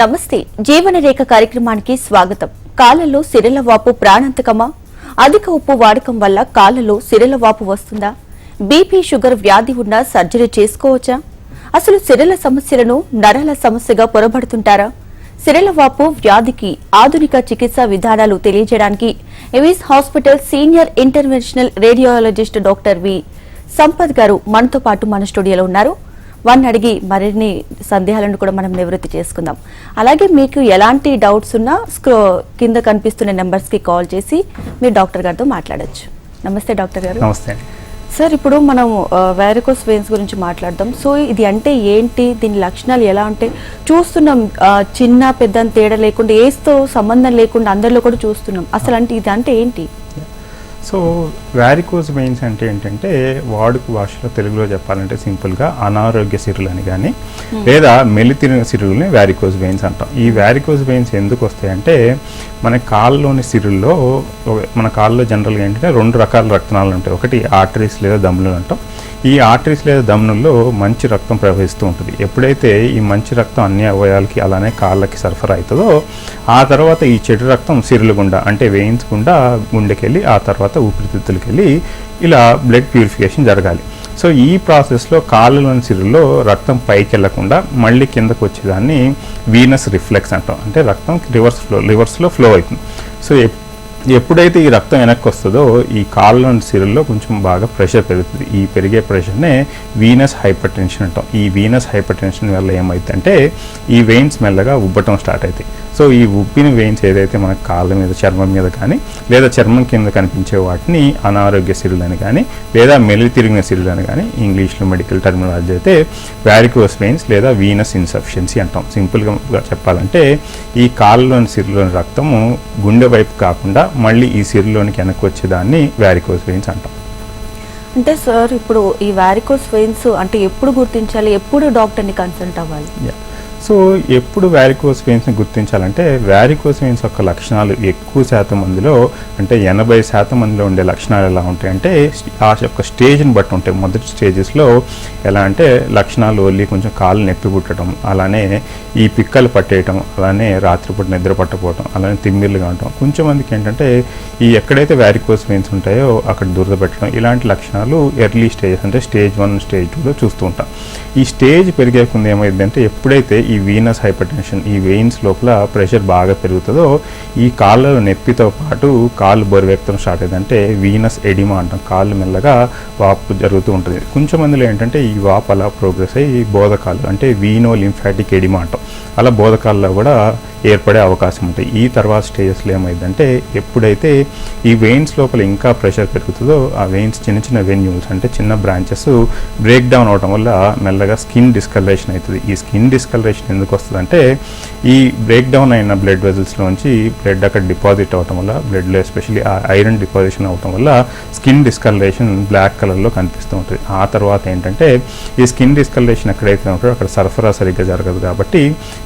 నమస్తే జీవన రేఖ కార్యక్రమానికి స్వాగతం. కాళ్ళలో సిరల వాపు ప్రాణాంతకమా? అధిక ఉప్పు వాడకం వల్ల కాళ్ళలో సిరల వాపు వస్తుందా? బీపీ షుగర్ వ్యాధి ఉన్నా సర్జరీ చేసుకోవచ్చా? అసలు సిరల సమస్యలను నరాల సమస్యగా పొరబడుతుంటారా? సిరల వాపు వ్యాధికి ఆధునిక చికిత్సా విధానాలు తెలియజేయడానికి Avis hospital senior interventional radiologist doctor V. Sampath గారు మనతో పాటు మన స్టూడియోలో ఉన్నారు. వారిని అడిగి మరిన్ని సందేహాలను కూడా మనం నివృత్తి చేసుకుందాం. అలాగే మీకు ఎలాంటి డౌట్స్ ఉన్నా స్క్రో కింద కనిపిస్తున్న నెంబర్స్కి కాల్ చేసి మీరు డాక్టర్ గారితో మాట్లాడొచ్చు. నమస్తే డాక్టర్ గారు. నమస్తే సార్ ఇప్పుడు మనం వైరకోస్ వెయిన్స్ గురించి మాట్లాడదాం. సో ఇది అంటే ఏంటి? దీని లక్షణాలు ఎలా ఉంటాయి చూస్తున్నాం చిన్న పెద్ద తేడా లేకుండా ఏస్తో సంబంధం లేకుండా అందరిలో కూడా చూస్తున్నాం. అసలు అంటే ఇది అంటే ఏంటి? సో వ్యారికోజ్ వెయిన్స్ అంటే ఏంటంటే వాడుక భాషలో తెలుగులో చెప్పాలంటే సింపుల్గా అనారోగ్య సిరులు అని కానీ లేదా మెలితిరిగిన సిరులని వ్యారికోజ్ వెయిన్స్ అంటాం. ఈ వ్యారికోజ్ వెయిన్స్ ఎందుకు వస్తాయంటే మన కాళ్ళలోని సిరుల్లో మన కాళ్ళలో జనరల్గా ఏంటంటే రెండు రకాల రక్తనాళాలు ఉంటాయి. ఒకటి ఆర్టరీస్ లేదా దమ్ములు అంటాం. ఈ ఆర్టరీస్ లేదా ధమనుల్లో మంచి రక్తం ప్రవహిస్తూ ఉంటుంది. ఎప్పుడైతే ఈ మంచి రక్తం అన్ని అవయాలకి అలానే కాళ్ళకి సరఫరా అవుతుందో ఆ తర్వాత ఈ చెడు రక్తం సిరులు గుండా అంటే వెయిన్స్ గుండా గుండెకెళ్ళి ఆ తర్వాత ఊపిరితిత్తులకి వెళ్ళి ఇలా బ్లడ్ ప్యూరిఫికేషన్ జరగాలి. సో ఈ ప్రాసెస్లో కాళ్ళలోని సిరుల్లో రక్తం పైకి వెళ్ళకుండా మళ్ళీ కిందకు వచ్చేదాన్ని వీనస్ రిఫ్లెక్స్ అంటాం. అంటే రక్తం రివర్స్ ఫ్లో రివర్స్లో ఫ్లో అవుతుంది. సో ఎప్పుడైతే ఈ రక్తం వెనక్కి వస్తుందో ఈ కాళ్ళ సిరల్లో కొంచెం బాగా ప్రెషర్ పెరుగుతుంది. ఈ పెరిగే ప్రెషర్నే వీనస్ హైపర్ టెన్షన్ అంటాం. ఈ వీనస్ హైపర్ టెన్షన్ వల్ల ఏమవుతుందంటే ఈ వెయిన్స్ మెల్లగా ఉబ్బటం స్టార్ట్ అవుతాయి. సో ఈ ఉబ్బిన వెయిన్స్ ఏదైతే మన కాళ్ళ మీద చర్మం మీద కానీ లేదా చర్మం కింద కనిపించే వాటిని అనారోగ్య సిరులు అని కానీ లేదా మెలి తిరిగిన సిరులు అని కానీ ఇంగ్లీష్లో మెడికల్ టర్మినాలజీ అయితే వ్యారికోస్ వెయిన్స్ లేదా వీనస్ ఇన్సఫిషియన్సీ అంటాం. సింపుల్గా చెప్పాలంటే ఈ కాళ్ళలోని సిరులోని రక్తము గుండె వైపు కాకుండా మళ్ళీ ఈ సిరులోనికి వెనక్కి వచ్చేదాన్ని వ్యారికోస్ వెయిన్స్ అంటాం. అంటే సార్ ఇప్పుడు ఈ వారికోస్ వెయిన్స్ అంటే ఎప్పుడు గుర్తించాలి? ఎప్పుడు డాక్టర్ని కన్సల్ట్ అవ్వాలి. సో ఎప్పుడు వ్యారికోస్ వెయిన్స్ని గుర్తించాలంటే వ్యారికోస్ వెయిన్స్ యొక్క లక్షణాలు ఎక్కువ శాతం మందిలో అంటే ఎనభై శాతం మందిలో ఉండే లక్షణాలు ఎలా ఉంటాయంటే ఆ యొక్క స్టేజ్ని బట్టి ఉంటాయి. మొదటి స్టేజెస్లో ఎలా అంటే లక్షణాలు ఓన్లీ కొంచెం కాళ్ళు నొప్పి పుట్టడం అలానే ఈ పిక్కలు పట్టేయటం అలానే రాత్రిపూట నిద్ర పట్టపోవటం అలానే తిమ్మిర్లుగా ఉండటం కొంచెం మందికి ఏంటంటే ఈ ఎక్కడైతే వ్యారికోస్ వెయిన్స్ ఉంటాయో అక్కడ దురద పెట్టడం ఇలాంటి లక్షణాలు ఎర్లీ స్టేజెస్ అంటే స్టేజ్ వన్ స్టేజ్ టూలో చూస్తూ ఉంటాం. ఈ స్టేజ్ పెరిగే కొంది ఏమైందంటే ఎప్పుడైతే ఈ ఈ వీనస్ హైపర్ టెన్షన్ ఈ వెయిన్స్ లోపల ప్రెషర్ బాగా పెరుగుతుందో ఈ కాళ్ళలో నొప్పితో పాటు కాళ్ళు బరువెక్కడం స్టార్ట్ అయిందంటే వీనస్ ఎడిమా అంటాం. కాళ్ళు మెల్లగా వాపు జరుగుతూ ఉంటుంది. కొంచెం మందిలో ఏంటంటే ఈ వాపు అలా ప్రోగ్రెస్ అయ్యి బోధకాలు అంటే వీనో లింఫాటిక్ ఎడిమా అంటాం. అలా బోధకాల్లో కూడా ఏర్పడే అవకాశం ఉంటాయి ఈ తర్వాత స్టేజెస్లో ఏమైందంటే ఎప్పుడైతే ఈ వెయిన్స్ లోపల ఇంకా ప్రెషర్ పెరుగుతుందో ఆ వెయిన్స్ చిన్న చిన్న వెన్యూస్ అంటే చిన్న బ్రాంచెస్ బ్రేక్ డౌన్ అవడం వల్ల మెల్లగా స్కిన్ డిస్కలరేషన్ అవుతుంది. ఈ స్కిన్ డిస్కలరేషన్ ఎందుకు వస్తుందంటే ఈ బ్రేక్ డౌన్ అయిన బ్లడ్ వెజల్స్లోంచి బ్లడ్ అక్కడ డిపాజిట్ అవటం వల్ల బ్లడ్లో ఎస్పెషల్లీ ఆ ఐరన్ డిపాజిషన్ అవటం వల్ల స్కిన్ డిస్కలరేషన్ బ్లాక్ కలర్లో కనిపిస్తూ ఉంటుంది. ఆ తర్వాత ఏంటంటే ఈ స్కిన్ డిస్కలరేషన్ ఎక్కడైతే ఉంటుందో అక్కడ సరఫరా సరిగ్గా జరగదు కాబట్టి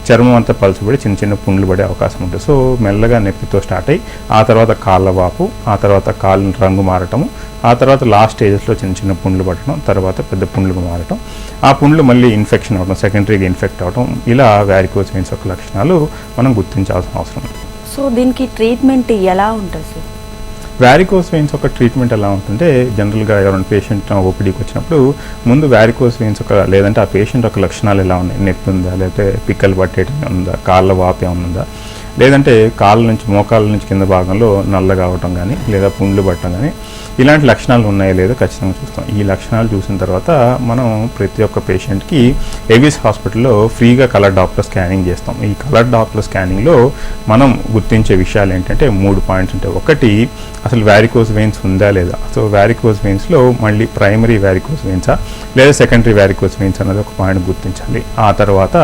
చర్మం అంతా పలుచబడి చిన్న చిన్న పుండ్లు పడే అవకాశం ఉంటుంది. సో మెల్లగా నొప్పితో స్టార్ట్ అయ్యి ఆ తర్వాత కాళ్ళ వాపు ఆ తర్వాత కాళ్ళ రంగు మారటము ఆ తర్వాత లాస్ట్ స్టేజెస్లో చిన్న చిన్న పుండ్లు పట్టడం తర్వాత పెద్ద పుండ్లుగా మారటం. ఆ పుండ్లు మళ్ళీ ఇన్ఫెక్షన్ అవడం సెకండరీగా ఇన్ఫెక్ట్ అవడం ఇలా వ్యారికోస్ వెయిన్స్ యొక్క లక్షణాలు మనం గుర్తించాల్సిన అవసరం సో దీనికి ట్రీట్మెంట్ ఎలా ఉంటుంది సార్? వ్యారికోస్ వెయిన్స్ ఒక ట్రీట్మెంట్ ఎలా ఉంటుంటే జనరల్గా ఎవరైనా పేషెంట్ ఓపీడీకి వచ్చినప్పుడు ముందు వ్యారికోస్ వెయిన్స్ ఒక లేదంటే ఆ పేషెంట్ యొక్క లక్షణాలు ఎలా ఉన్నాయి? నొప్పి ఉందా? లేకపోతే పిక్కలు పట్టేటం ఉందా? కాళ్ళ వాపు ఏమైనా ఉందా? లేదంటే కాళ్ళ నుంచి మోకాళ్ళ నుంచి కింద భాగంలో నల్లగా అవటం కానీ లేదా పుండ్లు పట్టడం కానీ ఇలాంటి లక్షణాలు ఉన్నాయో లేదో ఖచ్చితంగా చూస్తాం. ఈ లక్షణాలు చూసిన తర్వాత మనం ప్రతి ఒక్క పేషెంట్కి ఎవిస్ హాస్పిటల్లో ఫ్రీగా కలర్ డాప్లర్ స్కానింగ్ చేస్తాం. ఈ కలర్ డాప్లర్ స్కానింగ్లో మనం గుర్తించే విషయాలు ఏంటంటే మూడు పాయింట్స్ ఉంటాయి. ఒకటి అసలు వ్యారికోస్ వెయిన్స్ ఉందా లేదా? సో వ్యారికోస్ వెయిన్స్లో మళ్ళీ ప్రైమరీ వ్యారికోస్ వెయిన్సా లేదా సెకండరీ వ్యారికోస్ వెయిన్స్ అన్నది ఒక పాయింట్ గుర్తించాలి. ఆ తర్వాత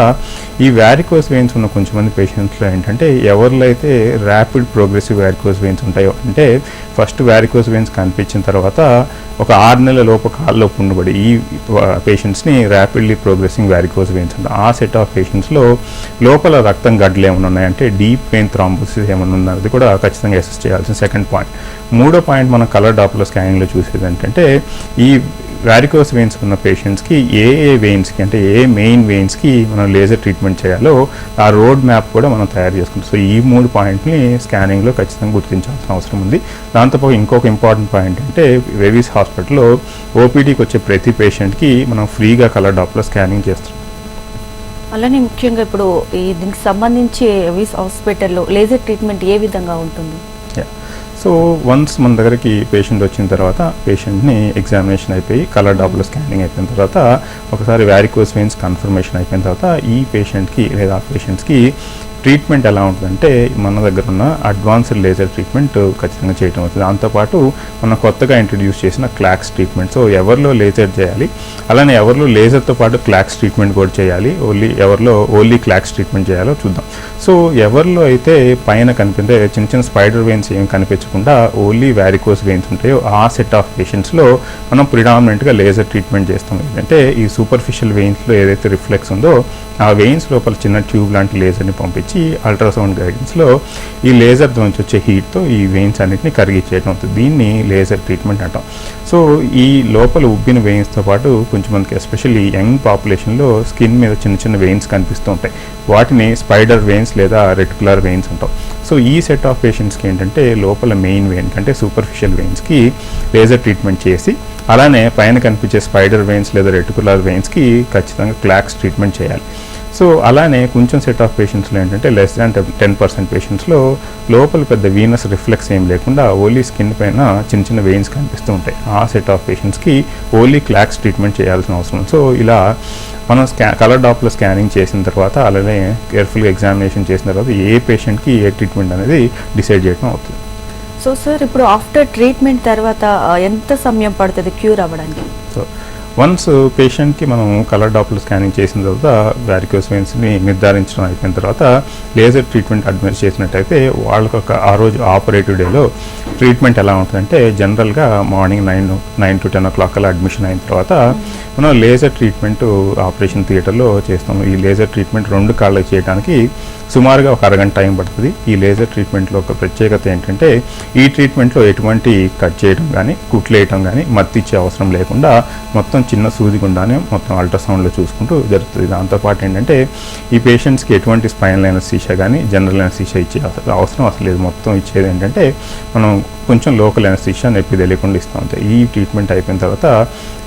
ఈ వ్యారికోస్ వెయిన్స్ ఉన్న కొంచెం మంది పేషెంట్స్లో ఏంటంటే ఎవరిలో అయితే ర్యాపిడ్ ప్రోగ్రెసివ్ వ్యారికోస్ వెయిన్స్ ఉంటాయో అంటే ఫస్ట్ వ్యారికోస్ వెయిన్స్ కనిపించిన తర్వాత ఒక ఆరు నెలల లోపు కాల్లో పుండుబడి ఈ పేషెంట్స్ని ర్యాపిడ్లీ ప్రోగ్రెసింగ్ వ్యారికోస్ వెయిన్స్ ఆ సెట్ ఆఫ్ పేషెంట్స్లో లోపల రక్తం గడ్డలు ఏమైనా ఉన్నాయంటే డీప్ వెయిన్ థ్రాంబోసిస్ ఏమైనా ఉన్నది కూడా ఖచ్చితంగా అసెస్ చేయాల్సిన సెకండ్ పాయింట్ మూడో పాయింట్ మనం కలర్ డాప్లో స్కానింగ్లో చూసేది ఏంటంటే ఈ వ్యారికోస్ వెయిన్స్ ఉన్న పేషెంట్స్కి ఏ ఏ వెయిన్స్కి అంటే ఏ మెయిన్ వెయిన్స్కి మనం లేజర్ ట్రీట్మెంట్ చేయాలో ఆ రోడ్ మ్యాప్ కూడా మనం తయారు చేసుకుంటాం. సో ఈ మూడు పాయింట్ని స్కానింగ్లో ఖచ్చితంగా గుర్తించాల్సిన అవసరం ఉంది. దాంతోపాటు ఇంకొక ఇంపార్టెంట్ పాయింట్ అంటే వేవీస్ హాస్పిటల్లో ఓపీడీకి వచ్చే ప్రతి పేషెంట్కి మనం ఫ్రీగా కలర్ డాప్లో స్కానింగ్ చేస్తాం అలానే ముఖ్యంగా ఇప్పుడు ఈ దీనికి సంబంధించి వేవీస్ హాస్పిటల్లో లేజర్ ట్రీట్మెంట్ ఏ విధంగా ఉంటుంది? సో వన్స్ మన దగ్గరికి పేషెంట్ వచ్చిన తర్వాత పేషెంట్ని ఎగ్జామినేషన్ అయిపోయి కలర్ డాప్లో స్కానింగ్ అయిపోయిన తర్వాత ఒకసారి వ్యారికోస్ వెయిన్స్ కన్ఫర్మేషన్ అయిపోయిన తర్వాత ఈ పేషెంట్కి లేదా ఆ పేషెంట్స్కి ట్రీట్మెంట్ ఎలా ఉంటుందంటే మన దగ్గర ఉన్న అడ్వాన్స్డ్ లేజర్ ట్రీట్మెంట్ ఖచ్చితంగా చేయడం అవుతుంది దాంతోపాటు మనం కొత్తగా ఇంట్రడ్యూస్ చేసిన క్లాక్స్ ట్రీట్మెంట్. సో ఎవరిలో లేజర్ చేయాలి అలానే ఎవరిలో లేజర్తో పాటు క్లాక్స్ ట్రీట్మెంట్ కూడా చేయాలి. ఓన్లీ ఎవరిలో ఓన్లీ క్లాక్స్ ట్రీట్మెంట్ చేయాలో చూద్దాం. సో ఎవరిలో అయితే పైన కనిపించే చిన్న చిన్న స్పైడర్ వెయిన్స్ ఏం కనిపించకుండా ఓన్లీ వ్యారికోస్ వెయిన్స్ ఉంటాయో ఆ సెట్ ఆఫ్ పేషెంట్స్లో మనం ప్రిడామినెంట్గా లేజర్ ట్రీట్మెంట్ చేస్తాం. ఏంటంటే ఈ సూపర్ఫిషియల్ వెయిన్స్లో ఏదైతే రిఫ్లెక్స్ ఉందో ఆ వెయిన్స్ లోపల చిన్న ట్యూబ్ లాంటి లేజర్ని పంపించి అల్ట్రాసౌండ్ గైడెన్స్లో ఈ లేజర్ నుంచి వచ్చే హీట్తో ఈ వెయిన్స్ అన్నిటిని కరిగించేయడం అవుతుంది. దీన్ని లేజర్ ట్రీట్మెంట్ అంటాం. సో ఈ లోపల ఉబ్బిన వెయిన్స్తో పాటు కొంచెమందికి ఎస్పెషల్లీ యంగ్ పాపులేషన్లో స్కిన్ మీద చిన్న చిన్న వెయిన్స్ కనిపిస్తూ ఉంటాయి. వాటిని స్పైడర్ వెయిన్స్ లేదా రెటికులర్ వెయిన్స్ అంటాం. సో ఈ సెట్ ఆఫ్ పేషెంట్స్కి ఏంటంటే లోపల మెయిన్ వెయిన్ అంటే సూపర్ఫిషియల్ వెయిన్స్కి లేజర్ ట్రీట్మెంట్ చేసి అలానే పైన కనిపించే స్పైడర్ వెయిన్స్ లేదా రెటికులర్ వెయిన్స్కి ఖచ్చితంగా క్లాక్స్ ట్రీట్మెంట్ చేయాలి. సో అలానే కొంచెం సెట్ ఆఫ్ పేషెంట్స్లో ఏంటంటే లెస్ దాన్ టెన్ పర్సెంట్ పేషెంట్స్లో లోపల పెద్ద వీనస్ రిఫ్లెక్స్ ఏం లేకుండా ఓన్లీ స్కిన్ పైన చిన్న చిన్న వెయిన్స్ కనిపిస్తూ ఉంటాయి. ఆ సెట్ ఆఫ్ పేషెంట్స్కి ఓన్లీ క్లాక్స్ ట్రీట్మెంట్ చేయాల్సిన అవసరం. సో ఇలా మనం స్కా కలర్ డాప్లో స్కానింగ్ చేసిన తర్వాత అలానే కేర్ఫుల్గా ఎగ్జామినేషన్ చేసిన తర్వాత ఏ పేషెంట్కి ఏ ట్రీట్మెంట్ అనేది డిసైడ్ చేయడం అవుతుంది. సో సార్ ఇప్పుడు ఆఫ్టర్ ట్రీట్మెంట్ తర్వాత ఆ, ఎంత సమయం పడుతుంది క్యూర్ అవ్వడానికి? సో వన్స్ పేషెంట్కి మనం కలర్ డాప్లు స్కానింగ్ చేసిన తర్వాత వ్యారికోస్ వెయిన్స్ని నిర్ధారించడం అయిపోయిన తర్వాత లేజర్ ట్రీట్మెంట్ అడ్మిట్ చేసినట్టయితే వాళ్ళకొక ఒక ఆ రోజు ఆపరేటివ్ డేలో ట్రీట్మెంట్ ఎలా ఉంటుందంటే జనరల్గా morning nine nine to ten o'clock అలా అడ్మిషన్ అయిన తర్వాత మనం లేజర్ ట్రీట్మెంట్ ఆపరేషన్ థియేటర్లో చేస్తాం ఈ లేజర్ ట్రీట్మెంట్ రెండు కాళ్ళకి చేయడానికి సుమారుగా ఒక అరగంట టైం పడుతుంది. ఈ లేజర్ ట్రీట్మెంట్లో ఒక ప్రత్యేకత ఏంటంటే ఈ ట్రీట్మెంట్లో ఎటువంటి కట్ చేయడం కానీ కుట్లేయటం కానీ మత్తిచ్చే అవసరం లేకుండా మొత్తం చిన్న సూది గుండానే మొత్తం అల్ట్రాసౌండ్లో చూసుకుంటూ జరుగుతుంది. దాంతోపాటు ఏంటంటే ఈ పేషెంట్స్కి ఎటువంటి స్పైనల్ అనస్థీషియా కానీ జనరల్ అయిన అనస్థీషియా ఇచ్చే అవసరం అసలు లేదు. మొత్తం ఇచ్చేది ఏంటంటే మనం కొంచెం లోకల్ అనస్థీషియా నొప్పి తెలియకుండా ఇస్తూ ఉంటాయి. ఈ ట్రీట్మెంట్ అయిపోయిన తర్వాత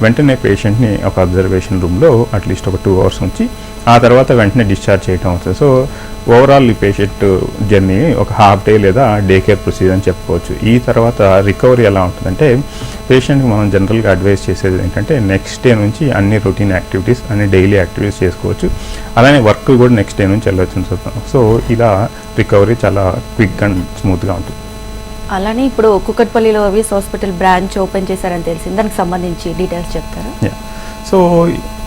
వెంటనే పేషెంట్ని ఒక అబ్జర్వేషన్ రూమ్లో అట్లీస్ట్ ఒక టూ అవర్స్ ఉంచి ఆ తర్వాత వెంటనే డిశ్చార్జ్ చేయటం అవుతుంది. సో ఓవరాల్ ఈ పేషెంట్ జర్నీ ఒక హాఫ్ డే లేదా డే కేర్ ప్రొసీజర్ అని చెప్పుకోవచ్చు. ఈ తర్వాత రికవరీ ఎలా ఉంటుందంటే పేషెంట్కి మనం జనరల్గా అడ్వైస్ చేసేది ఏంటంటే నెక్స్ట్ డే నుంచి అన్ని రొటీన్ యాక్టివిటీస్ అన్ని డైలీ యాక్టివిటీస్ చేసుకోవచ్చు. అలానే వర్క్ కూడా నెక్స్ట్ డే నుంచి వెళ్ళొచ్చు సో ఇలా రికవరీ చాలా క్విక్ అండ్ స్మూత్గా ఉంటుంది. అలానే ఇప్పుడు కుక్కట్పల్లిలో విస్ హాస్పిటల్ బ్రాంచ్ ఓపెన్ చేశారని తెలిసింది. దానికి సంబంధించి డీటెయిల్స్ చెప్తారా? సో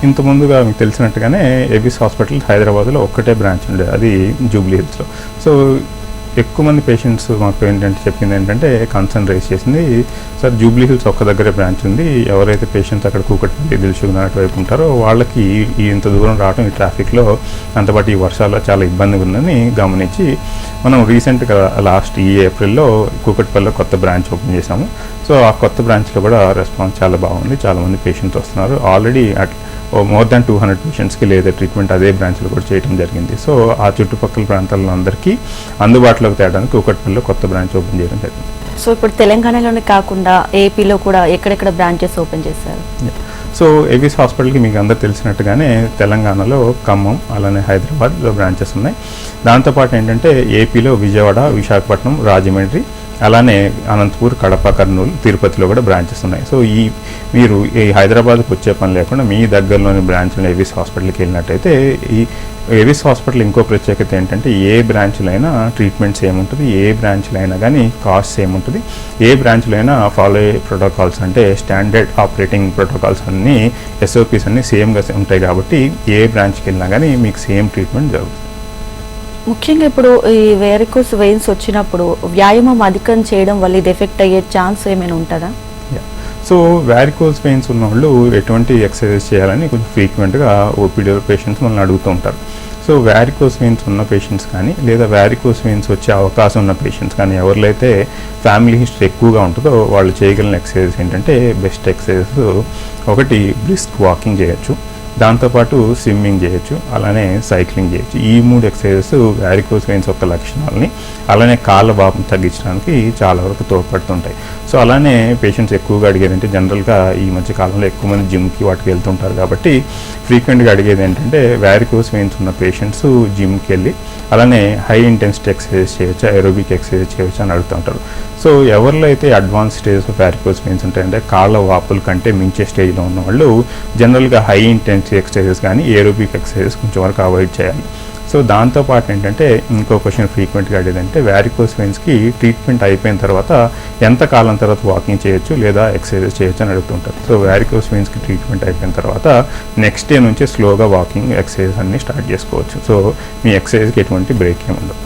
ఇంత ముందుగా మీకు తెలిసినట్టుగానే ఎబిస్ హాస్పిటల్ హైదరాబాద్లో ఒక్కటే బ్రాంచ్ ఉండేది అది జూబ్లీ హిల్స్లో సో ఎక్కువ మంది పేషెంట్స్ మాకు ఏంటంటే చెప్పింది ఏంటంటే కన్సర్న్ రైస్ చేసింది. సార్ జూబ్లీ హిల్స్ ఒక్క దగ్గరే బ్రాంచ్ ఉంది. ఎవరైతే పేషెంట్స్ అక్కడ కూకట్పల్లి దిల్సుకున్న వైపు ఉంటారో వాళ్ళకి ఇంత దూరం రావడం ఈ ట్రాఫిక్లో అంతపాటు ఈ వర్షాల్లో చాలా ఇబ్బందిగా ఉందని గమనించి మనం రీసెంట్గా లాస్ట్ ఈ ఏప్రిల్లో కూకట్పల్లిలో కొత్త బ్రాంచ్ ఓపెన్ చేశాము. సో ఆ కొత్త బ్రాంచ్లో కూడా రెస్పాన్స్ చాలా బాగుంది. చాలామంది పేషెంట్స్ వస్తున్నారు. Already at more than two hundred పేషెంట్స్కి లేదా ట్రీట్మెంట్ అదే బ్రాంచ్లో కూడా చేయడం జరిగింది. సో ఆ చుట్టుపక్కల ప్రాంతాల్లో అందరికీ అందుబాటులోకి తేడానికి కూకట్పల్లిలో కొత్త బ్రాంచ్ ఓపెన్ చేయడం జరిగింది. సో ఇప్పుడు తెలంగాణలోనే కాకుండా ఏపీలో కూడా ఎక్కడెక్కడ బ్రాంచెస్ ఓపెన్ చేశారు? సో ఏవిస్ హాస్పిటల్కి మీకు అందరు తెలిసినట్టుగానే తెలంగాణలో ఖమ్మం అలానే హైదరాబాద్లో బ్రాంచెస్ ఉన్నాయి. దాంతోపాటు ఏంటంటే ఏపీలో విజయవాడ విశాఖపట్నం రాజమండ్రి అలానే అనంతపూర్ కడప కర్నూలు తిరుపతిలో కూడా బ్రాంచెస్ ఉన్నాయి. సో ఈ మీరు ఈ హైదరాబాద్కి వచ్చే పని లేకుండా మీ దగ్గరలోని బ్రాంచ్లో ఏవిస్ హాస్పిటల్కి వెళ్ళినట్టయితే ఈ ఏవిస్ హాస్పిటల్ ఇంకో ప్రత్యేకత ఏంటంటే ఏ బ్రాంచ్లో అయినా ట్రీట్మెంట్స్ ఏముంటుంది ఏ బ్రాంచ్లో అయినా కానీ కాస్ట్ ఏముంటుంది ఏ బ్రాంచ్లో అయినా ఫాలో అయ్యే ప్రోటోకాల్స్ అంటే స్టాండర్డ్ ఆపరేటింగ్ ప్రోటోకాల్స్ అన్నీ ఎస్ఓపీస్ అన్నీ సేమ్గా ఉంటాయి కాబట్టి ఏ బ్రాంచ్కి వెళ్ళినా కానీ మీకు సేమ్ ట్రీట్మెంట్ జరుగుతుంది. ముఖ్యంగా ఇప్పుడు ఈ వేరికోస్ వెయిన్స్ వచ్చినప్పుడు వ్యాయామం అధికం చేయడం వల్ల ఇది ఎఫెక్ట్ అయ్యే ఛాన్స్ ఏమైనా ఉంటుందా? సో వ్యారికోస్ పెయిన్స్ ఉన్న వాళ్ళు ఎటువంటి ఎక్సర్సైజ్ చేయాలని కొంచెం ఫ్రీక్వెంట్గా ఓపీడీ పేషెంట్స్ మనల్ని అడుగుతూ ఉంటారు. సో వ్యారికోస్ వెయిన్స్ ఉన్న పేషెంట్స్ కానీ లేదా వ్యారికోస్ వెయిన్స్ వచ్చే అవకాశం ఉన్న పేషెంట్స్ కానీ ఎవరిలైతే ఫ్యామిలీ హిస్టరీ ఎక్కువగా ఉంటుందో వాళ్ళు చేయగలిగిన ఎక్సర్సైజ్ ఏంటంటే బెస్ట్ ఎక్సర్సైజ్ ఒకటి బ్రిస్క్ వాకింగ్ చేయొచ్చు. దాంతోపాటు స్విమ్మింగ్ చేయొచ్చు అలానే సైక్లింగ్ చేయొచ్చు. ఈ మూడు ఎక్సర్సైజెస్ వ్యారికోస్ వెయిన్స్ యొక్క లక్షణాలని అలానే కాళ్ళ వాపం తగ్గించడానికి చాలా వరకు తోడ్పడుతుంటాయి. సో అలానే పేషెంట్స్ ఎక్కువగా అడిగేది అంటే జనరల్గా ఈ మధ్య కాలంలో ఎక్కువ మంది జిమ్కి వాటికి వెళ్తుంటారు కాబట్టి ఫ్రీక్వెంట్గా అడిగేది ఏంటంటే వ్యారికోస్ వెయిన్స్ ఉన్న పేషెంట్స్ జిమ్కి వెళ్ళి అలానే హై ఇంటెన్సిటీ ఎక్సర్సైజ్ చేయొచ్చు ఏరోబిక్ ఎక్సర్సైజ్ చేయొచ్చు అని అడుగుతుంటారు. సో ఎవరిలో అయితే advance stage of varicose pains ఉంటాయంటే కాళ్ళ వాపుల కంటే మించే స్టేజ్లో ఉన్న వాళ్ళు జనరల్గా హై ఇంటెన్సిటీ ఎక్సర్సైజెస్ కానీ ఏరోబిక్ ఎక్సర్సైజెస్ కొంచెం వరకు అవాయిడ్ చేయాలి. సో దాంతోపాటు ఏంటంటే ఇంకో క్వశ్చన్ ఫ్రీక్వెంట్గా అడిగేదంటే వ్యారికోస్ వెయిన్స్కి ట్రీట్మెంట్ అయిపోయిన తర్వాత ఎంత కాలం తర్వాత వాకింగ్ చేయొచ్చు లేదా ఎక్సర్సైజ్ చేయొచ్చు అని అడుగుతుంటారు. సో వ్యారికోస్ వెయిన్స్కి ట్రీట్మెంట్ అయిపోయిన తర్వాత నెక్స్ట్ డే నుంచి స్లోగా వాకింగ్ ఎక్సర్సైజ్ అన్ని స్టార్ట్ చేసుకోవచ్చు. సో మీ ఎక్సర్సైజ్కి ఎటువంటి బ్రేక్ ఏమి ఉండదు.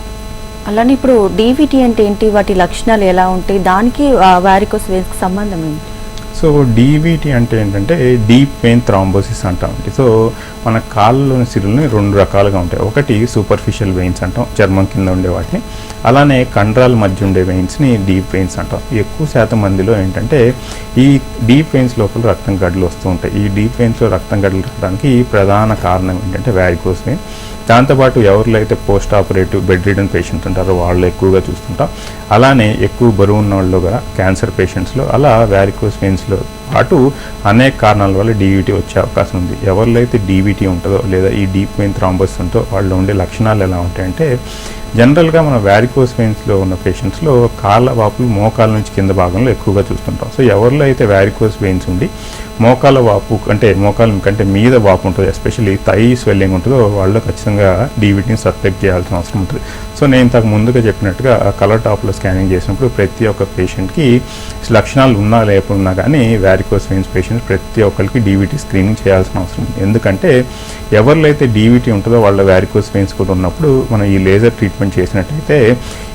అలానే ఇప్పుడు డీవీటీ అంటే ఏంటి? వాటి లక్షణాలు ఎలా ఉంటాయి? దానికి వారికోస్ వేస్కి సంబంధం ఏంటి? సో డీవీటీ అంటే ఏంటంటే డీప్ వెయిన్ థ్రాంబోసిస్ అంటామండి సో మన కాళ్ళలోని సిరుల్ని రెండు రకాలుగా ఉంటాయి. ఒకటి సూపర్ఫిషియల్ వెయిన్స్ అంటాం చర్మం కింద ఉండే వాటిని. అలానే కండరాల మధ్య ఉండే వెయిన్స్ని డీప్ వెయిన్స్ అంటాం. ఎక్కువ శాతం మందిలో ఏంటంటే ఈ డీప్ వెయిన్స్ లోపల రక్తం గడ్డలు వస్తూ ఉంటాయి. ఈ డీప్ వెయిన్స్లో రక్తం గడ్డలు రావడానికి ప్రధాన కారణం ఏంటంటే వ్యారికోస్ వెయిన్ దాంతోపాటు ఎవరిలో అయితే post operative bed ridden patients ఉంటారో వాళ్ళు ఎక్కువగా చూస్తుంటాం. అలానే ఎక్కువ బరువు ఉన్న వాళ్ళు కూడా క్యాన్సర్ పేషెంట్స్లో అలా వ్యారికోస్ వెయిన్స్లో పాటు అనేక కారణాల వల్ల డీబీటీ వచ్చే అవకాశం ఉంది. ఎవరిలో అయితే డీబీటీ ఉంటుందో లేదా ఈ డీప్ వెయిన్ థ్రాంబస్ ఉంటుందో వాళ్ళు ఉండే లక్షణాలు ఎలా ఉంటాయంటే జనరల్గా మన వ్యారికోస్ వెయిన్స్లో ఉన్న పేషెంట్స్లో కాళ్ళ వాపులు మోకాల నుంచి కింద భాగంలో ఎక్కువగా చూస్తుంటాం. సో ఎవరిలో అయితే వ్యారికోస్ వెయిన్స్ ఉండి మోకాల వాపు అంటే మోకాల కంటే మీద వాపు ఉంటుంది. ఎస్పెషల్లీ థై స్వెల్లింగ్ ఉంటుందో వాళ్ళు ఖచ్చితంగా డీవీటీని సస్పెక్ట్ చేయాల్సిన అవసరం ఉంటుంది. సో నేను ఇంతకు ముందుగా చెప్పినట్టుగా కలర్ టాప్లో స్కానింగ్ చేసినప్పుడు ప్రతి ఒక్క పేషెంట్కి లక్షణాలు ఉన్నా లేకున్నా కానీ వ్యారికోస్ వెయిన్స్ పేషెంట్స్ ప్రతి ఒక్కరికి డీవీటీ స్క్రీనింగ్ చేయాల్సిన అవసరం ఉంది. ఎందుకంటే ఎవరిలో అయితే డీవీటీ ఉంటుందో వాళ్ళ వ్యారికోస్ వెయిన్స్ కూడా ఉన్నప్పుడు మనం ఈ లేజర్ ట్రీట్మెంట్ చేసినట్టయితే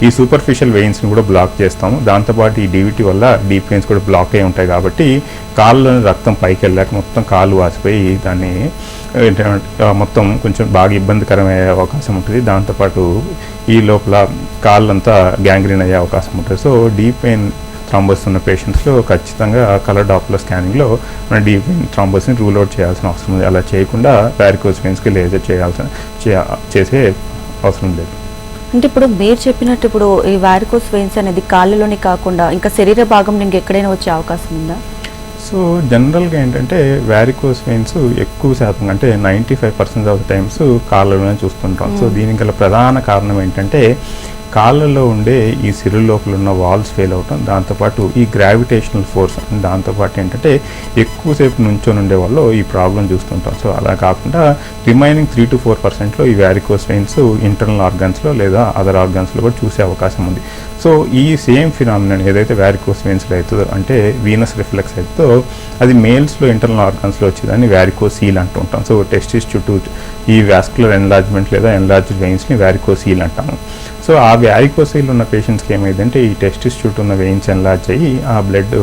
ఈ సూపర్ఫిషియల్ వెయిన్స్ని కూడా బ్లాక్ చేస్తాము. దాంతోపాటు ఈ డీవిటీ వల్ల డీప్ వెయిన్స్ కూడా బ్లాక్ అయి ఉంటాయి కాబట్టి కాళ్ళలోని రక్తం పైకి వెళ్ళాక మొత్తం కాళ్ళు వాసిపోయి దాన్ని మొత్తం కొంచెం బాగా ఇబ్బందికరమయ్యే అవకాశం ఉంటుంది. దాంతోపాటు ఈ లోపల కాళ్ళంతా గ్యాంగ్రీన్ అయ్యే అవకాశం ఉంటుంది. సో డీప్ పెయిన్ థ్రాంబోస్ ఉన్న పేషెంట్స్లో ఖచ్చితంగా కలర్ డాప్లర్ స్కానింగ్లో మన డీప్ వెయిన్ థ్రాంబోస్ని రూల్ అవుట్ చేయాల్సిన అవసరం ఉంది. అలా చేయకుండా వ్యారికోస్ వెయిన్స్కి లేజర్ చేయాల్సిన చే- చేసే అవసరం లేదు. అంటే ఇప్పుడు మీరు చెప్పినట్టు ఇప్పుడు ఈ వారికోస్ వెయిన్స్ అనేది కాళ్ళలోనే కాకుండా ఇంకా శరీర భాగం నుంచి ఎక్కడైనా వచ్చే అవకాశం ఉందా? సో జనరల్గా ఏంటంటే వ్యారికోస్ వెయిన్స్ ఎక్కువ శాతం అంటే ninety five percent of times కాళ్ళలోనే చూస్తుంటాం. సో దీనికి గల ప్రధాన కారణం ఏంటంటే కాళ్ళలో ఉండే ఈ సిరుల లోపల ఉన్న వాల్స్ ఫెయిల్ అవటం దాంతోపాటు ఈ గ్రావిటేషనల్ ఫోర్స్ దాంతోపాటు ఏంటంటే ఎక్కువసేపు నుంచొని ఉండే వాళ్ళు ఈ ప్రాబ్లం చూస్తుంటాం. సో అలా కాకుండా రిమైనింగ్ త్రీ టు ఫోర్ పర్సెంట్లో ఈ వ్యారికోస్ వెయిన్స్ ఇంటర్నల్ ఆర్గాన్స్లో లేదా అదర్ ఆర్గాన్స్లో కూడా చూసే అవకాశం ఉంది. సో ఈ సేమ్ ఫినామినన్ ఏదైతే వ్యారికోస్ వెయిన్స్లో అవుతుందో అంటే వీనస్ రిఫ్లెక్స్ అవుతుందో అది మేల్స్లో ఇంటర్నల్ ఆర్గన్స్లో వచ్చేదాన్ని వ్యారికోసీల్ అంటూ ఉంటాం సో టెస్టిస్ చుట్టూ ఈ వ్యాస్కులర్ ఎన్లార్జ్మెంట్ లేదా ఎన్లార్జ్ వెయిన్స్ని వ్యారికోసీల్ అంటాము. సో ఆ వ్యారికోసీల్ ఉన్న పేషెంట్స్కి ఏమైందంటే ఈ టెస్టిస్ చుట్టూ ఉన్న వెయిన్స్ ఎన్లార్జ్ అయ్యి ఆ బ్లడ్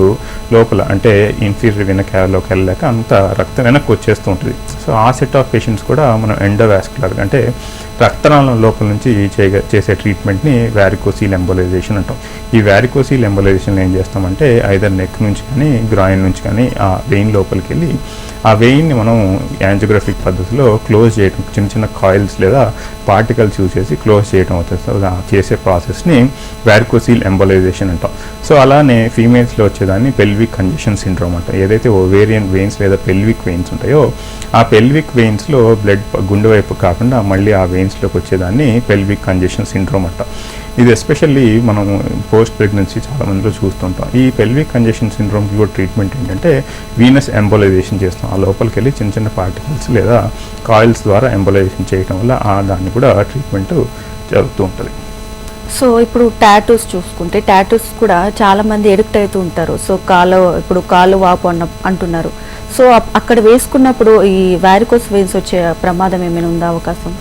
లోపల అంటే ఇన్ఫీరియర్ వెన క్యావ్లోకి వెళ్ళలేక అంత రక్తం వెనక్కి వచ్చేస్తూ ఉంటుంది. సో ఆ సెట్ ఆఫ్ పేషెంట్స్ కూడా మనం ఎండోవాస్కులర్ అంటే రక్తనాళం లోపల నుంచి చేసే ట్రీట్మెంట్ని వ్యారికోసీల్ ఎంబోలైజేషన్ అంటాం. ఈ వ్యారికోసీల్ ఎంబోలైజేషన్ ఏం చేస్తామంటే ఐదర్ నెక్ నుంచి కానీ గ్రాయిన్ నుంచి కానీ ఆ వెయిన్ లోపలికి వెళ్ళి ఆ వెయిన్ని మనం యాంజియోగ్రఫిక్ పద్ధతిలో క్లోజ్ చేయడం చిన్న చిన్న కాయిల్స్ లేదా పార్టికల్స్ యూజ్ చేసి క్లోజ్ చేయడం అవుతుంది సో చేసే ప్రాసెస్ని వ్యార్కోసీల్ ఎంబలైజేషన్ అంటాం. సో అలానే ఫీమేల్స్లో వచ్చేదాన్ని పెల్విక్ కంజెషన్ సిండ్రోమ్ అంటాం. ఏదైతే ఓవేరియన్ వెయిన్స్ లేదా పెల్విక్ వెయిన్స్ ఉంటాయో ఆ పెల్విక్ వెయిన్స్లో బ్లడ్ గుండె వైపు కాకుండా మళ్ళీ ఆ వెయిన్స్లోకి వచ్చేదాన్ని పెల్విక్ కంజెషన్ సిండ్రోమ్ అంటాం. ఇది ఎస్పెషల్లీ మనం పోస్ట్ ప్రెగ్నెన్సీ చాలా మందిలో చూస్తుంటాం. ఈ పెల్విక్ కంజెషన్ సిండ్రోమ్కి కూడా ట్రీట్మెంట్ ఏంటంటే వీనస్ ఎంబోలైజేషన్ చేస్తాం. ఆ లోపలికి వెళ్ళి చిన్న చిన్న పార్టికల్స్ లేదా కాయిల్స్ ద్వారా ఎంబోలైజేషన్ చేయడం వల్ల ఆ దాన్ని కూడా ట్రీట్మెంట్ జరుగుతూ ఉంటుంది. సో ఇప్పుడు టాటూస్ చూసుకుంటే టాటూస్ కూడా చాలా మంది ఎడిక్ట్ అవుతూ ఉంటారు. సో కాలు ఇప్పుడు కాలు వాపు అన్న అంటున్నారు. సో అక్కడ వేసుకున్నప్పుడు ఈ వారికోస్ వెయిన్స్ వచ్చే ప్రమాదం ఏమైనా ఉందా అవకాశం?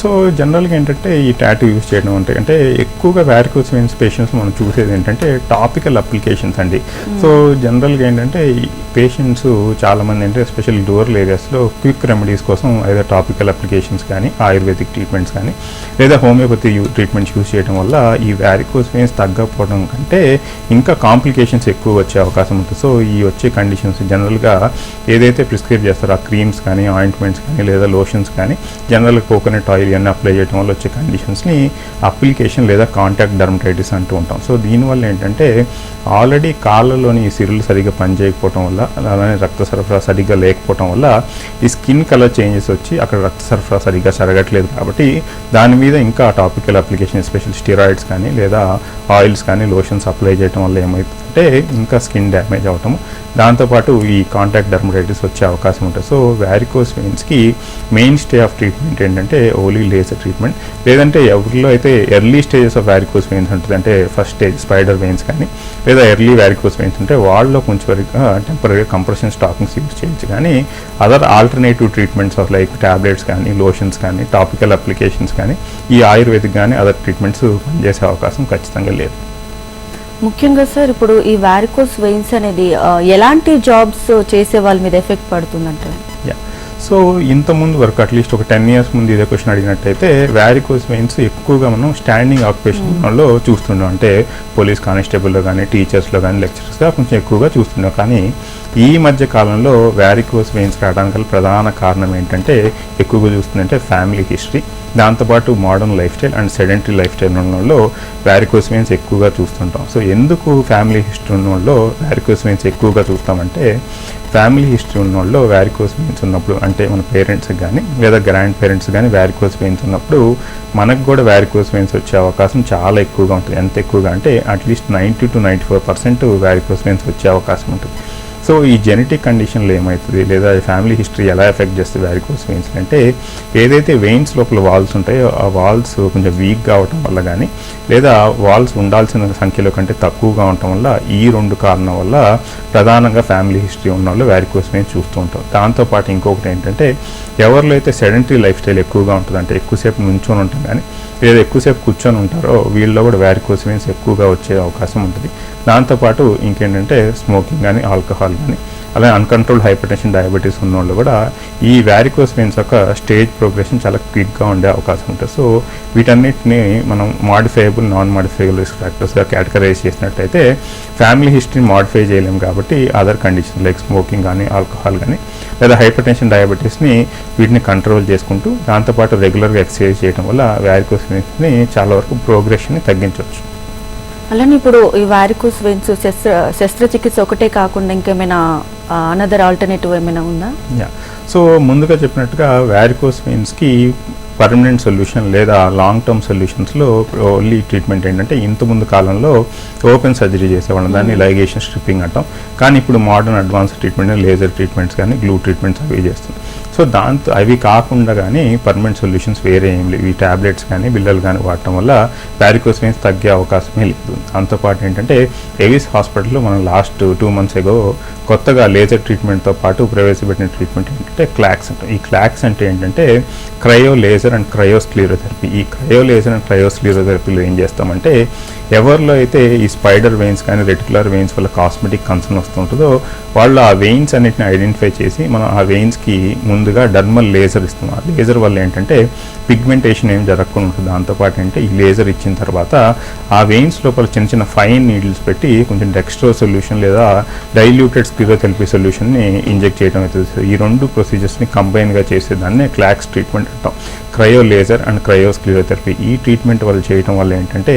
సో జనరల్గా ఏంటంటే ఈ టాటూ యూస్ చేయడం అంటే అంటే ఎక్కువగా వ్యారికోస్ వెయిన్స్ పేషెంట్స్ మనం చూసేది ఏంటంటే టాపికల్ అప్లికేషన్స్ అండి. సో జనరల్గా ఏంటంటే ఈ పేషెంట్స్ చాలామంది అంటే ఎస్పెషల్ డోర్ల్ ఏరియాస్లో క్విక్ రెమెడీస్ కోసం ఏదో టాపికల్ అప్లికేషన్స్ కానీ ఆయుర్వేదిక్ ట్రీట్మెంట్స్ కానీ లేదా హోమియోపతి ట్రీట్మెంట్స్ యూస్ చేయడం వల్ల ఈ వ్యారికోస్ వెయిన్స్ తగ్గకపోవడం కంటే ఇంకా కాంప్లికేషన్స్ ఎక్కువ వచ్చే అవకాశం ఉంటుంది. సో ఈ వచ్చే కండిషన్స్ జనరల్గా ఏదైతే ప్రిస్క్రైబ్ చేస్తారో ఆ క్రీమ్స్ కానీ ఆయింట్మెంట్స్ కానీ లేదా లోషన్స్ కానీ జనరల్గా కోకోనట్ ఆయిల్ ఇవన్నీ అప్లై చేయడం వల్ల వచ్చే కండిషన్స్ని అప్లికేషన్ లేదా కాంటాక్ట్ డర్మటైటిస్ అంటూ ఉంటాం. సో దీనివల్ల ఏంటంటే ఆల్రెడీ కాళ్ళలోని ఈ సిరులు సరిగ్గా పనిచేయకపోవడం వల్ల అలానే రక్త సరఫరా సరిగ్గా లేకపోవడం వల్ల ఈ స్కిన్ కలర్ చేంజెస్ వచ్చి అక్కడ రక్త సరఫరా సరిగ్గా జరగట్లేదు కాబట్టి దాని మీద ఇంకా టాపికల్ అప్లికేషన్ ఎస్పెషల్ స్టిరాయిడ్స్ కానీ లేదా ఆయిల్స్ కానీ లోషన్స్ అప్లై చేయడం వల్ల ఏమవుతుందంటే ఇంకా స్కిన్ డ్యామేజ్ అవటము దాంతోపాటు ఈ కాంటాక్ట్ డర్మటైటిస్ వచ్చే అవకాశం ఉంటుంది. సో వ్యారికోస్ వెయిన్స్కి మెయిన్ స్టే ఆఫ్ ట్రీట్మెంట్ ఏంటంటే ఓలీ లేజర్ ట్రీట్మెంట్ లేదంటే ఎవరిలో అయితే early stages of varicose veins ఉంటుంది అంటే ఫస్ట్ స్టేజ్ స్పైడర్ వెయిన్స్ కానీ లేదా ఎర్లీ వ్యారికోస్ వెయిన్స్ ఉంటే వాళ్ళలో కొంచెం వరకు టెంపరీగా కంప్రెషన్ స్టాకింగ్స్ యూజ్ చేయొచ్చు కానీ other alternative treatments of like tablets కానీ లోషన్స్ కానీ టాపికల్ అప్లికేషన్స్ కానీ ఈ ఆయుర్వేదిక్ కానీ అదర్ ట్రీట్మెంట్స్ పనిచేసే అవకాశం ఖచ్చితంగా లేదు. ముఖ్యంగా సార్ ఇప్పుడు ఈ వారికోస్ వెయిన్స్ అనేది ఎలాంటి జాబ్స్ చేసే వాళ్ళ మీద ఎఫెక్ట్ పడుతుందంటారు? యా సో ఇంత ముందు వరకు అట్లీస్ట్ ఒక టెన్ ఇయర్స్ ముందు ఇదే క్వశ్చన్ అడిగినట్టయితే వ్యారికోస్ వెయిన్స్ ఎక్కువగా మనం స్టాండింగ్ ఆక్యుపేషన్లో చూస్తున్నాం అంటే పోలీస్ కానిస్టేబుల్లో కానీ టీచర్స్లో కానీ లెక్చరర్స్గా కొంచెం ఎక్కువగా చూస్తున్నాం కానీ ఈ మధ్య కాలంలో వ్యారికోస్ వెయిన్స్ రావడానికి ప్రధాన కారణం ఏంటంటే ఎక్కువగా చూస్తుందంటే ఫ్యామిలీ హిస్టరీ దాంతోపాటు modern lifestyle and sedentary lifestyle ఉండడంలో varicose veins ఎక్కువగా చూస్తుంటాం. సో ఎందుకు ఫ్యామిలీ హిస్టరీ ఉన్న వాళ్ళు వ్యారికోస్ వెయిన్స్ ఎక్కువగా చూస్తామంటే ఫ్యామిలీ హిస్టరీ ఉన్న వాళ్ళు వ్యారికోస్ వెయిన్స్ ఉన్నప్పుడు అంటే మన పేరెంట్స్ కానీ లేదా గ్రాండ్ పేరెంట్స్ కానీ వ్యారికోస్ వెయిన్స్ ఉన్నప్పుడు మనకు కూడా వ్యారికోస్ వెయిన్స్ వచ్చే అవకాశం చాలా ఎక్కువగా ఉంటుంది. ఎంత ఎక్కువగా అంటే at least ninety two ninety four percent varicose veins వచ్చే అవకాశం ఉంటుంది. సో ఈ జెనెటిక్ కండిషన్లో ఏమవుతుంది లేదా ఫ్యామిలీ హిస్టరీ ఎలా ఎఫెక్ట్ చేస్తుంది వ్యారికోస్ వెయిన్స్ అంటే ఏదైతే వెయిన్స్ లోపల వాల్స్ ఉంటాయో ఆ వాల్స్ కొంచెం వీక్ కావటం వల్ల కానీ లేదా వాల్స్ ఉండాల్సిన సంఖ్యలో కంటే తక్కువగా ఉండటం వల్ల ఈ రెండు కారణం వల్ల ప్రధానంగా ఫ్యామిలీ హిస్టరీ ఉన్న వాళ్ళు వ్యారికోస్ వెయిన్స్ చూస్తూ ఉంటాం దాంతోపాటు ఇంకొకటి ఏంటంటే ఎవరిలో అయితే సెడెంటరీ లైఫ్ స్టైల్ ఎక్కువగా ఉంటుంది అంటే ఎక్కువసేపు నుంచొని ఉంటాం కానీ లేదా ఎక్కువసేపు కూర్చొని ఉంటారో వీళ్ళలో కూడా వ్యారికోస్ వెయిన్స్ ఎక్కువగా వచ్చే అవకాశం ఉంటుంది. దాంతోపాటు ఇంకేంటంటే స్మోకింగ్ కానీ ఆల్కహాల్ కానీ అలాగే అన్కంట్రోల్డ్ హైపర్ టెన్షన్ డయాబెటీస్ ఉన్న వాళ్ళు కూడా ఈ వ్యారికోస్ వెయిన్స్ యొక్క స్టేజ్ ప్రోగ్రెషన్ చాలా క్విక్గా ఉండే అవకాశం ఉంటుంది. సో వీటన్నిటిని మనం మాడిఫైయబుల్ నాన్ మాడిఫైయబుల్ రిస్క్ ఫ్యాక్టర్స్గా కేటగరైజ్ చేసినట్టయితే ఫ్యామిలీ హిస్టరీని మాడిఫై చేయలేము కాబట్టి అదర్ కండిషన్ లైక్ స్మోకింగ్ కానీ ఆల్కహాల్ కానీ లేదా హైపర్ టెన్షన్ డయాబెటీస్ని వీటిని కంట్రోల్ చేసుకుంటూ దాంతోపాటు రెగ్యులర్గా ఎక్సర్సైజ్ చేయడం వల్ల వ్యారికోస్ వెయిన్స్ని చాలా వరకు ప్రోగ్రెషన్ని తగ్గించవచ్చు. అలానే ఇప్పుడు ఈ వారికోస్ వెయిన్స్ శస్త్ర శస్త్రచికిత్స ఒకటే కాకుండా ఇంకేమైనా అనదర్ ఆల్టర్నేటివ్ ఏమైనా ఉందా? సో ముందుగా చెప్పినట్టుగా వ్యారికోస్ వెయిన్స్కి పర్మనెంట్ సొల్యూషన్ లేదా లాంగ్ టర్మ్ సొల్యూషన్స్లో ఓన్లీ ట్రీట్మెంట్ ఏంటంటే ఇంత ముందు కాలంలో ఓపెన్ సర్జరీ చేసేవాళ్ళం. దాన్ని లైగేషన్ స్ట్రిప్పింగ్ అంటాం. కానీ ఇప్పుడు modern advance treatment laser treatments కానీ గ్లూ ట్రీట్మెంట్స్ అవి చేస్తుంది సో దాంతో అవి కాకుండా కానీ పర్మనెంట్ సొల్యూషన్స్ వేరే ఏం లేవు. ఈ ట్యాబ్లెట్స్ కానీ బిల్లలు కానీ వాడటం వల్ల ప్యారికోస్ వెయిన్స్ తగ్గే అవకాశమే లేదు. దాంతోపాటు ఏంటంటే ఎవిస్ హాస్పిటల్లో మనం లాస్ట్ టూ మంత్స్ ఎగో కొత్తగా లేజర్ ట్రీట్మెంట్తో పాటు ప్రవేశపెట్టిన ట్రీట్మెంట్ ఏంటంటే క్లాక్స్ అంటాం. ఈ క్లాక్స్ అంటే ఏంటంటే cryo laser and cryosclerotherapy ఈ క్రయో లేజర్ అండ్ క్రయోస్ క్లియోథెరపీలో ఏం చేస్తామంటే ఎవరిలో అయితే ఈ స్పైడర్ వెయిన్స్ కానీ రెటికులర్ వెయిన్స్ వల్ల కాస్మెటిక్ కన్సర్న్ వస్తుంటుందో వాళ్ళు ఆ వెయిన్స్ అన్నిటిని ఐడెంటిఫై చేసి మనం ఆ వెయిన్స్కి ముందు ముందుగా డర్మల్ లేజర్ ఇస్తాం ఆ లేజర్ వల్ల ఏంటంటే పిగ్మెంటేషన్ ఏం జరగకుండా ఉంటుంది. దాంతోపాటు ఏంటంటే ఈ లేజర్ ఇచ్చిన తర్వాత ఆ వెయిన్స్ లోపల చిన్న చిన్న ఫైన్ నీడిల్స్ పెట్టి కొంచెం డెక్స్ట్రో సొల్యూషన్ లేదా డైల్యూటెడ్ స్క్లిరోథెరపీ సొల్యూషన్ని ఇంజెక్ట్ చేయడం అవుతుంది. ఈ రెండు ప్రొసీజర్స్ని కంబైన్గా చేసేదాన్ని క్లాక్స్ ట్రీట్మెంట్ అంటాం. Cryo laser and cryosclerotherapy ఈ ట్రీట్మెంట్ వాళ్ళు చేయడం వల్ల ఏంటంటే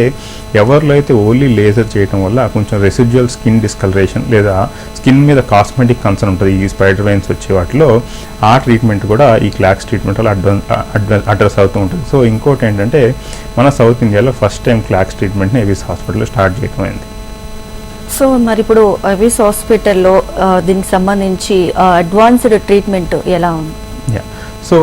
ఎవరిలో అయితే ఓన్లీ లేజర్ చేయడం వల్ల కొంచెం రెసిడ్యువల్ స్కిన్ డిస్కలరేషన్ లేదా స్కిన్ మీద కాస్మెటిక్ కన్సర్న్ ఉంటుంది. ఈ స్పైడర్ వైన్స్ వచ్చే వాటిలో ఆ ట్రీట్మెంట్ కూడా ఈ క్లాక్స్ ట్రీట్మెంట్ వల్ల అడ్వాన్స్ అడ్రస్ అవుతూ ఉంటుంది. సో ఇంకోటి ఏంటంటే మన సౌత్ ఇండియాలో ఫస్ట్ టైం క్లాక్స్ ట్రీట్మెంట్ని ఎవిస్ హాస్పిటల్లో స్టార్ట్ చేయడం అయింది. సో మరి ఇప్పుడు ఎవిస్ హాస్పిటల్లో దీనికి సంబంధించి అడ్వాన్స్డ్ ట్రీట్మెంట్ ఎలా ఉంది? సో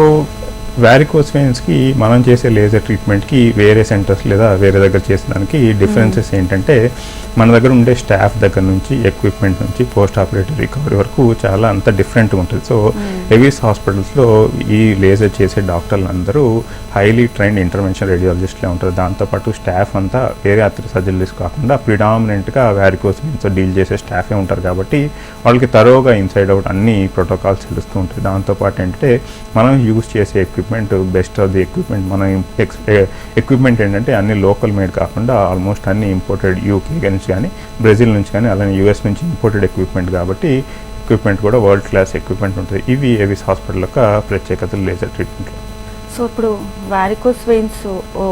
వ్యారికోస్ వెయిన్స్కి మనం చేసే లేజర్ ట్రీట్మెంట్కి వేరే సెంటర్స్ లేదా వేరే దగ్గర చేసేదానికి డిఫరెన్సెస్ ఏంటంటే మన దగ్గర ఉండే స్టాఫ్ దగ్గర నుంచి ఎక్విప్మెంట్ నుంచి పోస్ట్ ఆపరేటివ్ రికవరీ వరకు చాలా అంత డిఫరెంట్గా ఉంటుంది. సో ఎవిస్ హాస్పిటల్స్లో ఈ లేజర్ చేసే డాక్టర్లు అందరూ హైలీ ట్రైన్డ్ ఇంటర్వెన్షన్ రేడియాలజిస్ట్లే ఉంటారు. దాంతోపాటు స్టాఫ్ అంతా వేరే అత్ర సర్జరీస్ కాకుండా ప్రిడామినెంట్గా వ్యారికోస్ వెయిన్స్తో డీల్ చేసే స్టాఫే ఉంటారు కాబట్టి వాళ్ళకి తరోగా ఇన్సైడ్ అవుట్ అన్ని ప్రోటోకాల్స్ తెలుస్తూ ఉంటాయి. దాంతోపాటు ఏంటంటే మనం యూజ్ చేసే equipment equipment best of the equipment మనం ఎక్విప్మెంట్ ఏంటంటే అన్ని లోకల్ మేడ్ కాకుండా ఆల్మోస్ట్ అన్ని ఇంపోర్టెడ్ యూకే నుంచి కానీ బ్రెజిల్ నుంచి కానీ అలానే యూఎస్ నుంచి ఇంపోర్టెడ్ ఎక్విప్మెంట్ కాబట్టి ఎక్విప్మెంట్ కూడా వరల్డ్ క్లాస్ ఎక్విప్మెంట్ ఉంటుంది. ఇవి ఏవిస్ హాస్పిటల్ యొక్క ప్రత్యేకతలు లేజర్ ట్రీట్మెంట్లో సో ఇప్పుడు వారికోస్ వెయిన్స్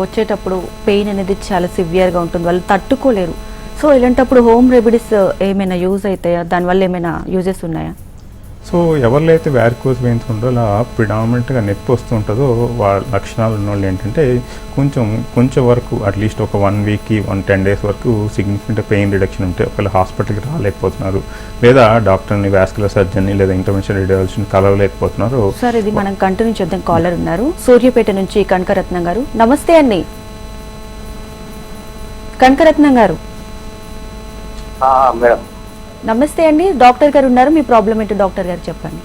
వచ్చేటప్పుడు పెయిన్ అనేది చాలా సివియర్గా ఉంటుంది. వాళ్ళు తట్టుకోలేరు. సో ఇలాంటప్పుడు హోమ్ రెమెడీస్ ఏమైనా యూజ్ అవుతాయా దానివల్ల ఏమైనా యూజెస్ ఉన్నాయా? సో ఎవరిలో అయితే వ్యారికోస్ వెయిన్స్ ఉందో అలా ప్రిడామినెంట్గా నొప్పి వస్తుంటుందో వాళ్ళ లక్షణాలు ఉన్న వాళ్ళు ఏంటంటే కొంచెం కొంచెం వరకు అట్లీస్ట్ ఒక వన్ వీక్కి వన్ టెన్ డేస్ వరకు సిగ్నిఫికెంట్ పెయిన్ రిడక్షన్ ఉంటే ఒకవేళ హాస్పిటల్కి రాలేకపోతున్నారు. లేదా డాక్టర్ని వాస్కులర్ సర్జన్ని లేదా ఇంటర్వెన్షన్ రేడియాలజీని కలవలేకపోతున్నారు సార్ ఇది మనం కంటిన్యూ చేద్దాం కాలర్ ఉన్నారు. సూర్యపేట నుంచి కనకరత్నం గారు. నమస్తే అండి. కనకరత్నం గారు. ఆ, మేడం. నమస్తే అండి డాక్టర్ గారు ఉన్నారు మీ ప్రాబ్లం ఏంటో డాక్టర్ గారు చెప్పండి.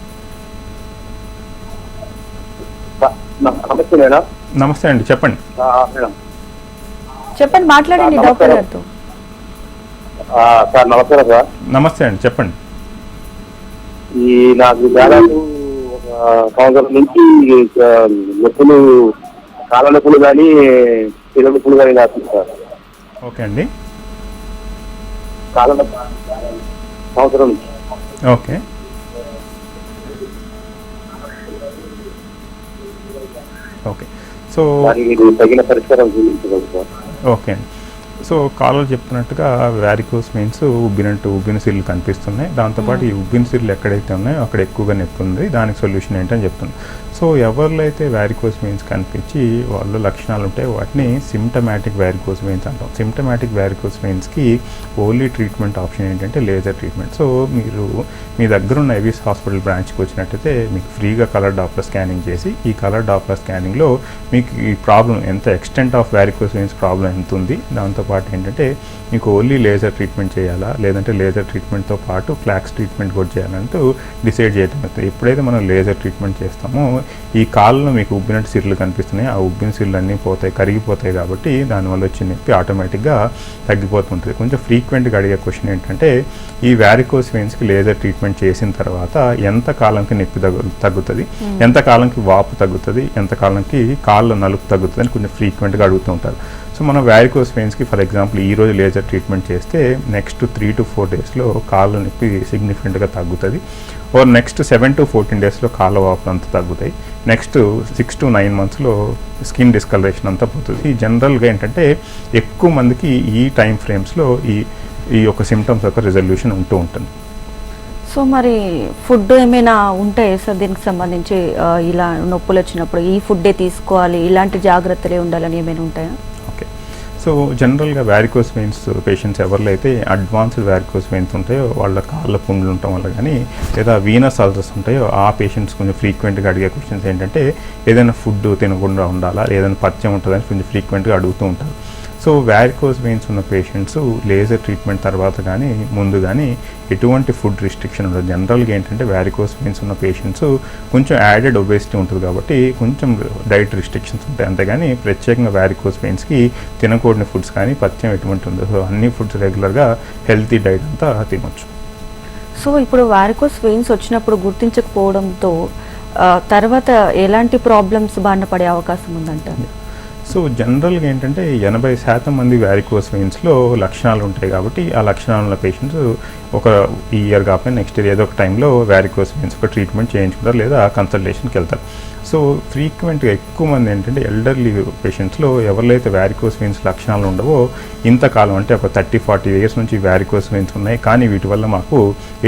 నమస్తే మేడం. నమస్తే అండి చెప్పండి. చెప్పండి మాట్లాడండి. డాక్టర్ గారితో. ఆ, సార్ నమస్కారం సార్. నమస్తే అండి చెప్పండి. ఈ నాకు దాదాపు సంవత్సరం నుంచి నొప్పులు కాళ్ళ నొప్పులు కానీ పిల్ల నొప్పులు కానీ నాకు సార్. ఓకే అండి. కాళ్ళ నొప్పి సంవత్సరం నుంచి ఓకే. ఓకే. సో తగిన పరిష్కారం ఓకే. అండి సో కాలర్ చెప్తున్నట్టుగా వ్యారికోస్ మీన్స్ ఉబ్బినట్టు ఉబ్బిన సిర్లు కనిపిస్తున్నాయి. దాంతోపాటు ఈ ఉబ్బిన సిర్లు ఎక్కడైతే ఉన్నాయో అక్కడ ఎక్కువగా నొప్పి ఉంది. దానికి సొల్యూషన్ ఏంటని చెప్తుంది సో ఎవరిలో అయితే వ్యారికోస్ వెయిన్స్ కనిపించి వాళ్ళు లక్షణాలు ఉంటాయి వాటిని సిమ్టమాటిక్ వ్యారికోస్ వెయిన్స్ అంటాం. సిమ్టమాటిక్ వ్యారికోస్ వెయిన్స్కి ఓన్లీ ట్రీట్మెంట్ ఆప్షన్ ఏంటంటే లేజర్ ట్రీట్మెంట్ సో మీరు మీ దగ్గర ఉన్న ఎవిస్ హాస్పిటల్ బ్రాంచ్కి వచ్చినట్టయితే మీకు ఫ్రీగా కలర్ డాప్లర్ స్కానింగ్ చేసి ఈ కలర్ డాప్లర్ స్కానింగ్లో మీకు ఈ ప్రాబ్లం ఎంత extent of varicose veins problem ఎంత ఉంది దాంతోపాటు ఏంటంటే మీకు ఓన్లీ లేజర్ ట్రీట్మెంట్ చేయాలా లేదంటే లేజర్ ట్రీట్మెంట్తో పాటు ఫ్లాక్స్ ట్రీట్మెంట్ కూడా చేయాలంటూ డిసైడ్ చేయడం ఎప్పుడైతే మనం లేజర్ ట్రీట్మెంట్ చేస్తామో ఈ కాళ్ళలో మీకు ఉబ్బినట్టు సిర్లు కనిపిస్తున్నాయి. ఆ ఉబ్బిన సిర్లు అన్నీ పోతాయి కరిగిపోతాయి కాబట్టి దానివల్ల వచ్చే నొప్పి ఆటోమేటిక్గా తగ్గిపోతుంటుంది. కొంచెం ఫ్రీక్వెంట్గా అడిగే క్వశ్చన్ ఏంటంటే ఈ వ్యారికోస్ వెయిన్స్కి లేజర్ ట్రీట్మెంట్ చేసిన తర్వాత ఎంత కాలంకి నొప్పి తగ్గు తగ్గుతుంది? ఎంత కాలంకి వాపు తగ్గుతుంది? ఎంత కాలంకి కాళ్ళ నలుపు తగ్గుతుంది? అని కొంచెం ఫ్రీక్వెంట్గా అడుగుతూ ఉంటారు. సో మనం వ్యారికోస్ పెయిన్స్కి ఫర్ ఎగ్జాంపుల్ ఈ రోజు లేజర్ ట్రీట్మెంట్ చేస్తే నెక్స్ట్ త్రీ టు ఫోర్ డేస్లో కాళ్ళ నొప్పి సిగ్నిఫికెంట్గా తగ్గుతుంది. Or next seven to fourteen డేస్లో కాళ్ళ వాపులు అంతా తగ్గుతాయి. నెక్స్ట్ సిక్స్ టు నైన్ మంత్స్లో స్కిన్ డిస్కలరేషన్ అంతా పోతుంది. ఈ జనరల్గా ఏంటంటే ఎక్కువ మందికి ఈ టైం ఫ్రేమ్స్లో ఈ ఈ యొక్క సిమ్టమ్స్ యొక్క రిజల్యూషన్ ఉంటూ ఉంటుంది. సో మరి ఫుడ్ ఏమైనా ఉంటాయా సార్ దీనికి సంబంధించి ఇలా నొప్పులు వచ్చినప్పుడు ఈ ఫుడ్డే తీసుకోవాలి ఇలాంటి జాగ్రత్తలే ఉండాలని ఏమైనా ఉంటాయా? సో జనరల్గా వ్యారికోస్ వెయిన్స్ పేషెంట్స్ ఎవరిలో అయితే అడ్వాన్స్డ్ వ్యారికోస్ వెయిన్స్ ఉంటాయో వాళ్ళ కాళ్ళ పుండ్లు ఉండటం వల్ల కానీ లేదా వీనస్ అల్సర్స్ ఉంటాయో ఆ పేషెంట్స్ కొంచెం ఫ్రీక్వెంట్గా అడిగే క్వశ్చన్స్ ఏంటంటే ఏదైనా ఫుడ్ తినకుండా ఉండాలా? ఏదైనా పచ్చం ఉంటుందని కొంచెం ఫ్రీక్వెంట్గా అడుగుతూ ఉంటారు. సో వ్యారికోస్ వెయిన్స్ ఉన్న పేషెంట్స్ లేజర్ ట్రీట్మెంట్ తర్వాత కానీ ముందు కానీ ఎటువంటి ఫుడ్ రిస్ట్రిక్షన్ ఉండదు. జనరల్గా ఏంటంటే వ్యారికోస్ వెయిన్స్ ఉన్న పేషెంట్స్ కొంచెం యాడెడ్ ఒబేసిటీ ఉంటుంది కాబట్టి కొంచెం డైట్ రిస్ట్రిక్షన్స్ ఉంటాయి. అంతేగాని ప్రత్యేకంగా వ్యారికోస్ వెయిన్స్కి తినకూడని ఫుడ్స్ కానీ పథ్యం ఎటువంటి ఉండదు. సో అన్ని ఫుడ్స్ రెగ్యులర్గా హెల్తీ డైట్ అంతా తినొచ్చు. సో ఇప్పుడు వారికోస్ వెయిన్స్ వచ్చినప్పుడు గుర్తించకపోవడంతో తర్వాత ఎలాంటి ప్రాబ్లమ్స్ బారిన పడే అవకాశం ఉందంటే సో జనరల్గా ఏంటంటే ఎనభై శాతం మంది వ్యారికోస్ వెయిన్స్లో లక్షణాలు ఉంటాయి కాబట్టి ఆ లక్షణాలు ఉన్న పేషెంట్స్ ఒక ఈ ఇయర్ కాకపోయినా నెక్స్ట్ ఇయర్ ఏదో ఒక టైంలో వ్యారికోస్ వెయిన్స్ ఒక ట్రీట్మెంట్ చేయించుకుంటారు లేదా కన్సల్టేషన్కి వెళ్తారు. సో ఫ్రీక్వెంట్గా ఎక్కువ మంది ఏంటంటే ఎల్డర్లీ పేషెంట్స్లో ఎవరిలో వ్యారికోస్ వెయిన్స్ లక్షణాలు ఉండవో ఇంతకాలం అంటే ఒక థర్టీ ఫార్టీ ఇయర్స్ నుంచి వ్యారికోస్ వెయిన్స్ ఉన్నాయి. కానీ వీటి వల్ల మాకు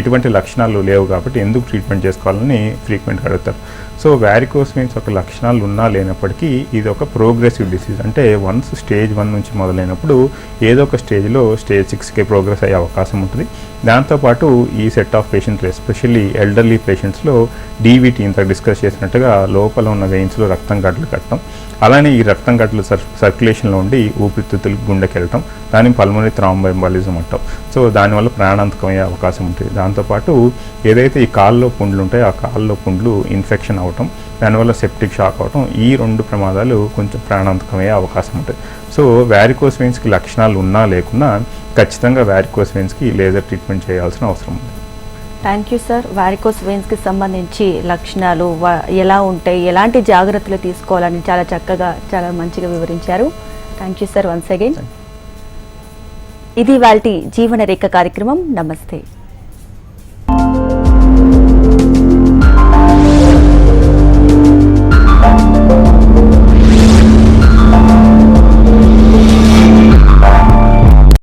ఎటువంటి లక్షణాలు లేవు కాబట్టి ఎందుకు ట్రీట్మెంట్ చేసుకోవాలని ఫ్రీక్వెంట్గా అడుగుతారు. సో వ్యారికోస్ ఒక లక్షణాలు ఉన్నా లేనప్పటికీ ఇది ఒక ప్రోగ్రెసివ్ డిసీజ్ అంటే వన్స్ స్టేజ్ వన్ నుంచి మొదలైనప్పుడు ఏదో ఒక స్టేజ్లో స్టేజ్ సిక్స్కి ప్రోగ్రెస్ అయ్యే అవకాశం ఉంటుంది. దాంతోపాటు ఈ set of patients especially elderly పేషెంట్స్లో DVT ఇంత డిస్కస్ చేసినట్టుగా లోపల ఉన్న వెయిన్స్లో రక్తం గడ్డలు కట్టడం. అలానే ఈ రక్తం గడ్డలు సర్ సర్క్యులేషన్లో ఉండి ఊపిరితిత్తులకు గుండెకి వెళ్ళటం దాని పల్మోనరీ థ్రాంబోఎంబాలిజం అంటాం. సో దానివల్ల ప్రాణాంతకం అయ్యే అవకాశం ఉంటుంది. దాంతోపాటు ఏదైతే ఈ కాల్లో పుండ్లు ఉంటాయో ఆ కాల్లో పుండ్లు ఇన్ఫెక్షన్ అవటం దానివల్ల సెప్టిక్ షాక్ అవటం ఈ రెండు ప్రమాదాలు కొంచెం ప్రాణాంతకమయ్యే అవకాశం ఉంటుంది. సో వ్యారికోస్ వెయిన్స్కి లక్షణాలు ఉన్నా లేకున్నా ఖచ్చితంగా వ్యారికోస్ వెయిన్స్కి లేజర్ ట్రీట్మెంట్ చేయాల్సిన అవసరం ఉంది. Thank you sir. వారికోస్ వెయిన్స్కి సంబంధించి లక్షణాలు ఎలా ఉంటాయి ఎలాంటి జాగ్రత్తలు తీసుకోవాలని చాలా చక్కగా చాలా మంచిగా వివరించారు. Thank you sir once again ఇది వాళ్ళ జీవన రేఖ కార్యక్రమం. నమస్తే.